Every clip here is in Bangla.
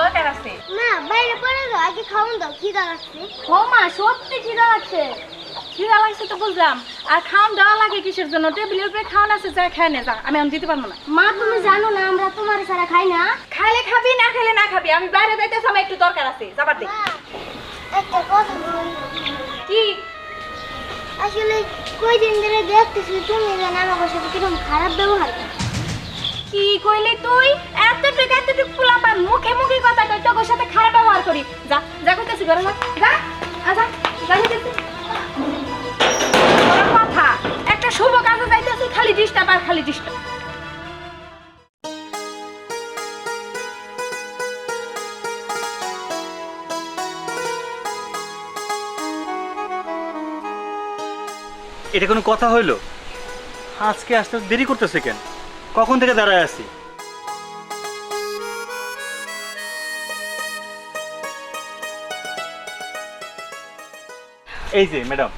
দরকার আছে। না বাইরে পড়ে দাও আগে খাওয়ান দাও খিদা লাগছে। ও মা সত্যি খিদা লাগছে। খিদা লাগছে তো বুঝলাম। আর দেওয়া লাগে কিসের জন্য? টেবিলের উপরে খাওয়ান আছে যা খায় না যা। আমি আমি দিতে পারব না। মা তুমি জানো না আমরা তোমার ছাড়া খাই না? খাইলে খাবি না খাইলে না খাবি? আমি বাইরে যাইতেছি আমার একটু দরকার আছে। যাবার দে। একটা কথা বলি। কি? আসলে কয়দিন ধরে দেখতেছি তুমি যেন আমার সাথে কীরকম খারাপ ব্যবহার কি কইলি তুই? এতটুক এতটুক এটা কোনো কথা হইল? আজকে আসতে দেরি করতেছে কেন? কখন থেকে দাঁড়ায় আছি? এই যে ম্যাডাম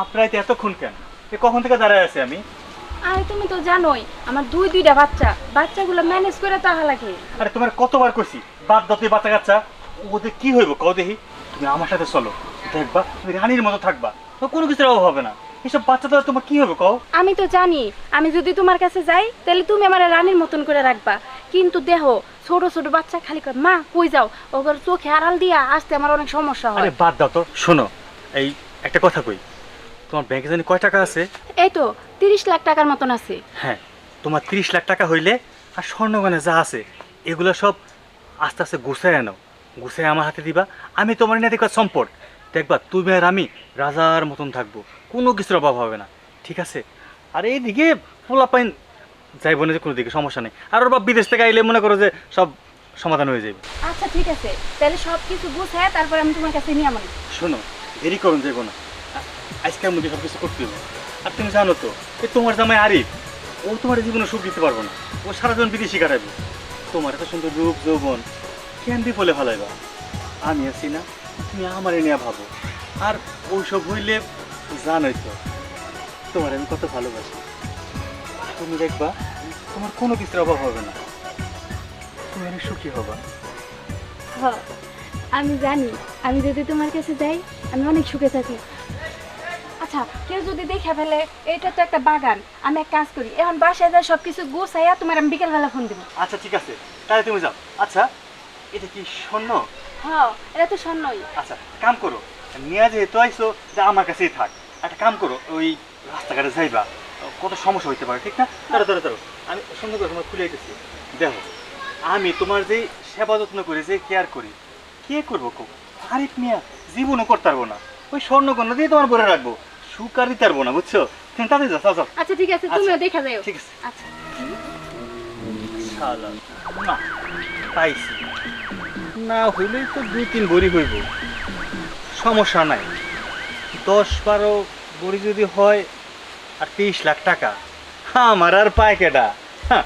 আপনার এতক্ষণ কেন? এ কখন থেকে দাঁড়ায় আছি আমি? আরে তুমি তো জানোই আমার দুই দুইটা বাচ্চা। বাচ্চাগুলো ম্যানেজ করে তাহা লাগে। আরে তোমার কতবার কইছি বাদ দাও তুই বাচ্চা কাচ্চা? ওদের কি হইব? কও দেখি। তুমি আমার সাথে চলো। দেখবা তুমি রানীর মতো থাকবা। তো কোনো কিছুর অভাব হবে না। এসব বাচ্চা দ্বারা তোমার কি হবে কও? আমি তো জানি। আমি যদি তোমার কাছে যাই তাহলে তুমি আমার রানীর মতন করে রাখবা। কিন্তু দেহ ছোট ছোট বাচ্চা খালি কর মা কই যাও? ওগুলো চোখে আড়াল দিয়া আসতে আমার অনেক সমস্যা হয়। আরে বাদ দাও তো। শোনো এই একটা কথা কই। তোমার ব্যাংকে জানি কয় টাকা আছে? এই তো তিরিশ লাখ টাকার মতন আছে। হ্যাঁ তোমার তিরিশ লাখ টাকা হইলে আর স্বর্ণগণে যা আছে এগুলো সব আস্তে আস্তে গুছায় আনো গুছায় আমার হাতে দিবা। আমি তোমার নিয়ে দেখবা সম্পদ। দেখবা তুমি আর আমি রাজার মতন থাকব। কোনো কিছুর অভাব হবে না। ঠিক আছে? আর এইদিকে পোলা পাইন যাইব না যে কোনো দিকে সমস্যা নেই। আর ওর বাপ বিদেশ থেকে আইলে মনে করো যে সব সমাধান হয়ে যাবে আচ্ছা ঠিক আছে। তাহলে সব কিছু বুঝে তারপর আমি তোমার কাছে নিয়ে আমার শোনো দেরি করুন যাইব না। আ- আজকের মধ্যে সব কিছু করতে হবে। আর তুমি জানো তো এ তোমার জামাই আরিফ ও তোমার জীবনে সুখ দিতে পারব না। ও সারা জীবন বিদেশি কাটাইবো তোমার এত সুন্দর রূপ যৌবন কেন বলে ফেলাইবা আমি আছি না। তুমি আমারে নিয়ে ভাবো। আর ওইসব হইলে জানোই তো তোমার আমি কত ভালোবাসি। তুমি দেখবা তোমার কোনো কিছুর অভাব হবে না। তুমি অনেক সুখী হবা। আমি জানি আমি যদি তোমার কাছে যাই আমি অনেক সুখে থাকি। আচ্ছা কেউ যদি দেখে ফেলে এটা তো একটা বাগান। আমি এক কাজ করি এখন বাসায় যা সব কিছু গুছাইয়া তোমার আমি বিকেলবেলা ফোন দেবো। আচ্ছা ঠিক আছে। তাহলে তুমি যাও। আচ্ছা এটা কি স্বর্ণ? হ্যাঁ এটা তো স্বর্ণই। আচ্ছা কাম করো। নিয়ে যেহেতু আইসো যে আমার কাছেই থাক। একটা কাম করো ওই রাস্তাঘাটে যাইবা। কত সমস্যা হইতে পারে ঠিক না? ধরো আমি সুন্দর করে তোমার খুলে দিচ্ছি দেখো আমি তোমার যে সেবা যত্ন করি যে কেয়ার করি কে করব কো? আরিফ মিয়া জীবনও করতে পারব না। ওই স্বর্ণকন্যা দিয়ে তোমার বলে রাখব। সুকার দিতে পারব না বুঝছ? তুমি তাদের যাও যাও, যাও। আচ্ছা ঠিক আছে তুমিও দেখা যাও। ঠিক আছে। আচ্ছা। শালা না পাইছি। না হইলেই তো দুই তিন বড়ি হইব। সমস্যা নাই। দশ বারো বড়ি যদি হয় আর তেইশ লাখ টাকা আমার আর পায় কেডা? হ্যাঁ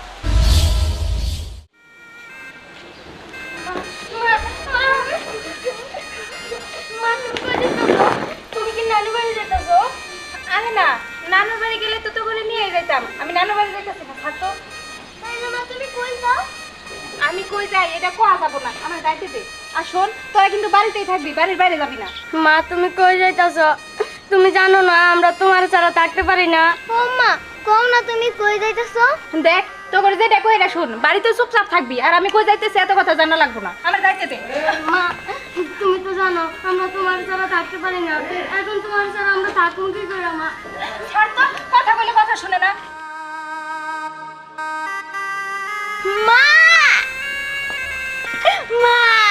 তুমি নানু বাড়ি না নানুর বাড়ি গেলে তো তো করে নিয়ে যাইতাম। আমি নানুর বাড়ি যাইতেছি না থাকতো তাইলে তুমি কই যাও? আমি কই যাই? এটা কোয়া যাব না? আমার যাইতে দে। আর শোন তোরা কিন্তু বাড়িতেই থাকবি বাড়ির বাইরে যাবি না। মা তুমি কই যাইতাছো? তুমি জানো না আমরা তোমার ছাড়া থাকতে পারি না। ও মা কম না তুমি কই যাইতাছো? দেখ তো করে যেটা কই এটা শোন বাড়িতে চুপচাপ থাকবি আর আমি কই যাইতেছি এত কথা জানা লাগবো না। আমার যাইতে দে। মা তুমি তো জানো আমরা তোমার ছাড়া থাকতে পারি না। এখন তোমার ছাড়া আমরা থাকব কি করে মা? ছাড় তো কথা বলে কথা শুনে না। মা মা! মা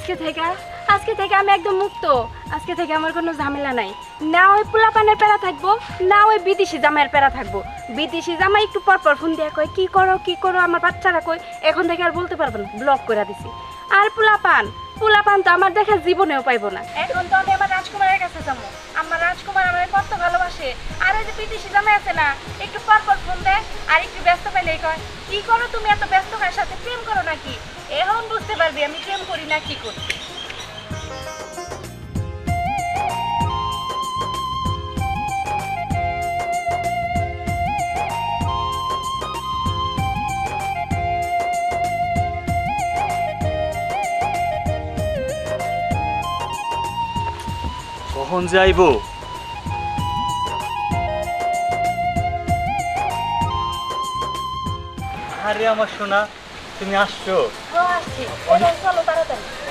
আজকে থেকে আজকে থেকে আমি একদম মুক্ত। আজকে থেকে আমার কোনো ঝামেলা নাই। না ওই পোলাপানের প্যারা থাকব, না ওই বিদেশি জামাইয়ের প্যারা থাকব। বিদেশি জামাই একটু পর পর ফোন দিয়ে কয়, কি করো কি করো? আমার বাচ্চারা কই এখন থেকে আর বলতে পারব না ব্লক করে দিছি। আর পোলাপান পোলা পান তো আমার দেখা জীবনেও পাইবো না। এখন তো আমি আমার রাজকুমারের কাছে যাব। আমার রাজকুমার আমার কত ভালোবাসে। আর ওই যে বিদেশি জামাই আছে না, একটু পর পর ফোন দেয়, আর একটু ব্যস্ত পেলেই কয়, কি করো তুমি এত ব্যস্ত কার সাথে? প্রেম করো নাকি? এখন বুঝতে পারবি আমি প্রেম করি না কি করি। কখন যাইবো আরে আমার সোনা তুমি আসছো? হ্যাঁ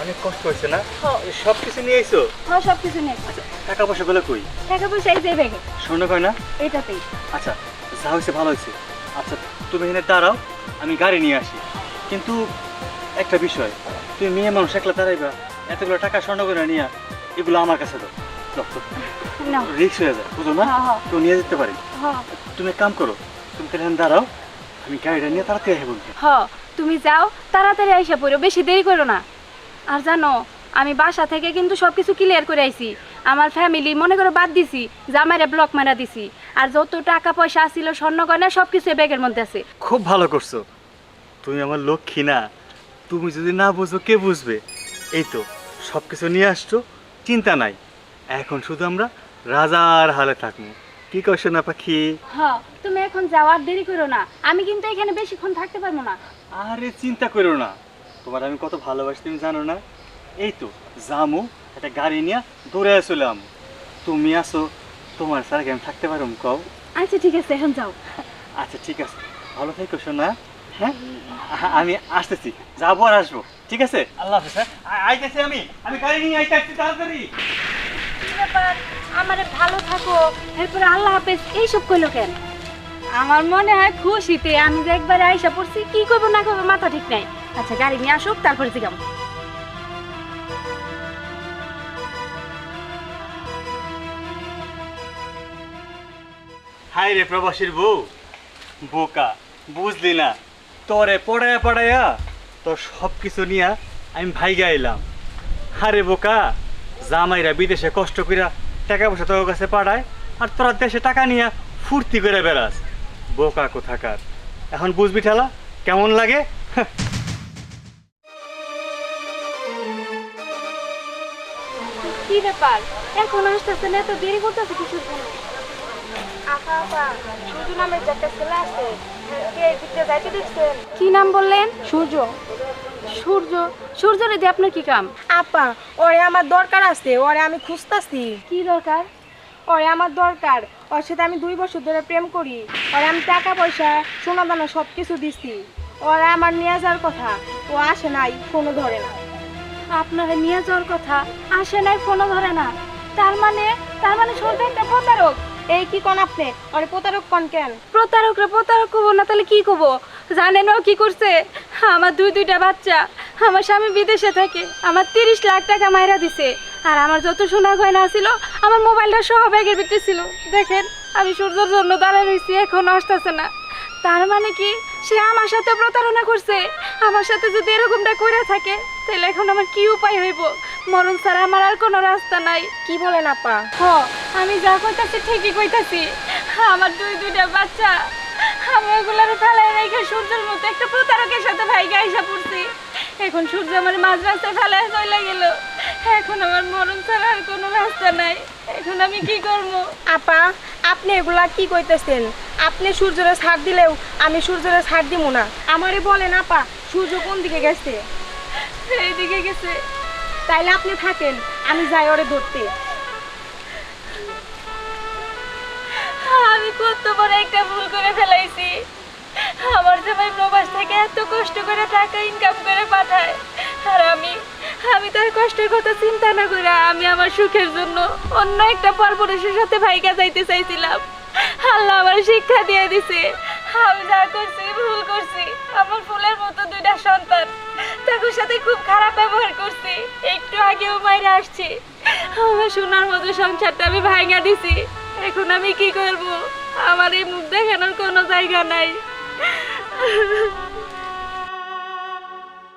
অনেক কষ্ট হয়েছে না? হ্যাঁ। সব কিছু নিয়ে আইছো? হ্যাঁ সব কিছু নিয়ে আচ্ছা টাকা পয়সা গুলো কই? টাকা পয়সা এই যে ব্যাগে। স্বর্ণ কয় না? এটাতেই। আচ্ছা যা হয়েছে ভালো হয়েছে। আচ্ছা তুমি এখানে দাঁড়াও আমি গাড়ি নিয়ে আসি। কিন্তু একটা বিষয় তুমি মেয়ে মানুষ একলা দাঁড়াইবা এতগুলো টাকা স্বর্ণ করে নিয়ে এগুলো আমার কাছে দাও। রিক্স হয়ে যায় বুঝো না? হ্যাঁ, হ্যাঁ। নিয়ে যেতে পারে। হ্যাঁ। তুমি এক কাম করো তুমি তাহলে দাঁড়াও আমি গাড়িটা নিয়ে তাড়াতাড়ি আসব হ তুমি যাও তাড়াতাড়ি আইসা পড়ো বেশি দেরি করো না। আর জানো আমি বাসা থেকে কিন্তু সব কিছু ক্লিয়ার করে আইছি। আমার ফ্যামিলি মনে করে বাদ দিছি জামাইরে ব্লক মারা দিছি। আর যত টাকা পয়সা আসছিল স্বর্ণ গয়না সব কিছু ব্যাগের মধ্যে আছে। খুব ভালো করছ। তুমি আমার লক্ষ্মী না। তুমি যদি না বুঝো কে বুঝবে? এই তো সব কিছু নিয়ে আসছো চিন্তা নাই। এখন শুধু আমরা রাজার হালে থাকব। কি করছ না পাখি হ তুমি এখন যাওয়ার দেরি করো না। আমি কিন্তু এখানে বেশিক্ষণ থাকতে পারব না। আরে চিন্তা করো না। তোমার আমি কত ভালোবাসি তুমি জানো না? এই তো জামু একটা গাড়ি নিয়ে দৌড়ে আসলাম তুমি আসো তোমার স্যার আমি থাকতে পারো কও? আচ্ছা ঠিক আছে এখন যাও। আচ্ছা ঠিক আছে। ভালো থেকো শোনা হ্যাঁ? আমি আসতেছি যাব আর আসব ঠিক আছে? আল্লাহ হাফেজ হ্যাঁ? আইতেছি আমি আমি গাড়ি নিয়ে আইতেছি তাড়াতাড়ি। ব্যাপার? আমারে ভালো থাকো এরপরে আল্লাহ হাফেজ এইসব কইলো কেন? আমার মনে হয় খুশিতে আমি যে একবারে আইসা পড়ছি, কি করব না করব মাথা ঠিক নাই। আচ্ছা গাড়ি নিয়ে আসুক, তারপরে জিগাম হাই রে প্রবাসীর বউ, বোকা, বুঝলি না? তোরে পড়ায়া পড়ায়া তোর সব কিছু নিয়া আমি ভাইগা এলাম। আরে বোকা, জামাইরা বিদেশে কষ্ট কইরা টাকা পয়সা তোর কাছে পাঠায় আর তোরা দেশে টাকা নিয়া ফুর্তি করে বেড়াস। বোকা কোথাকার। এখন বুঝবি ঠেলা কেমন লাগে? কি ব্যাপার? এখন আসতেছে না এত দেরি করতেছে আছে কে নাম বললেন? সূর্য। সূর্য? সূর্য রে দিয়ে আপনার কি কাম? আপা ওরে আমার দরকার আছে ওরে আমি খুঁজতাছি। কি দরকার? ওরে আমার দরকার। ওর সাথে আমি দুই বছর ধরে প্রেম করি। ওরে আমি টাকা পয়সা সোনা দানা সব কিছু দিছি। ওরে আমার নিয়ে যাওয়ার কথা। ও আসে নাই ফোনও ধরে না। আপনারা নিয়ে যাওয়ার কথা আসে নাই ফোনও ধরে না। তার মানে তার মানে সূর্য একটা প্রতারক। এই কি কোন আপনি? ওরে প্রতারক কন কেন? প্রতারকরা প্রতারক কবো না তাহলে কি কবো জানেন ও কি করছে? আমার দুই দুইটা বাচ্চা। আমার স্বামী বিদেশে থাকে। আমার তিরিশ লাখ টাকা মাইরা দিছে। আর আমার যত সোনা গয়না ছিল আমার মোবাইলটা সহ ব্যাগের ভিতরে ছিল দেখেন আমি সূর্যের জন্য দাঁড়ায় রয়েছি এখনও আসতেছে না। তার মানে কি? সে আমার সাথে প্রতারণা করছে। আমার সাথে যদি এরকমটা করে থাকে তাহলে এখন আমার কি উপায় হইব? মরণ ছাড়া আমার আর কোনো রাস্তা নাই। কি বলেন আপা? হ আমি যা কইতাছি ঠিকই কইতাছি। আমার দুই দুইটা বাচ্চা। আমি ওগুলার ফেলায় রেখে সূর্যের মতো একটা প্রতারকের সাথে ভাইকে আইসা পড়ছি। এখন সূর্য আমার মাঝ রাস্তায় ফেলায় চলে গেল। মরণ ছাড়া আর কোনো রাস্তা নাই। এখন আমি কি করব? আপা আপনি এগুলা কি কইতেছেন? আপনি সূর্যরে ছাড় দিলেও আমি সূর্যরে ছাড় দিব না। আমারে বলেন আপা সূর্য কোন দিকে গেছে? এইদিকে গেছে। তাইলে আপনি থাকেন আমি যাই ওরে ধরতে। আমি কত বড় একটা ভুল করে ফেলাইছি। আমার জামাই প্রবাস থেকে এত কষ্ট করে টাকা ইনকাম করে পাঠায়। আর আমি আমি তার কষ্টের কথা চিন্তা না করে আমি আমার সুখের জন্য অন্য একটা পরপুরুষের সাথে ভাইকা যাইতে চাইছিলাম। আল্লাহ আমার শিক্ষা দিয়ে দিছে। আমি যা করছি, ভুল করছি, আমার ফুলের মতো দুইটা সন্তান। তাদের সাথে খুব খারাপ ব্যবহার করছি। একটু আগেও মাইরে আসছি। আমার সোনার মতো সংসারটা আমি ভাঙা দিছি। এখন আমি কি করব? আমার এই মুখ দেখানোর কোনো জায়গা নাই।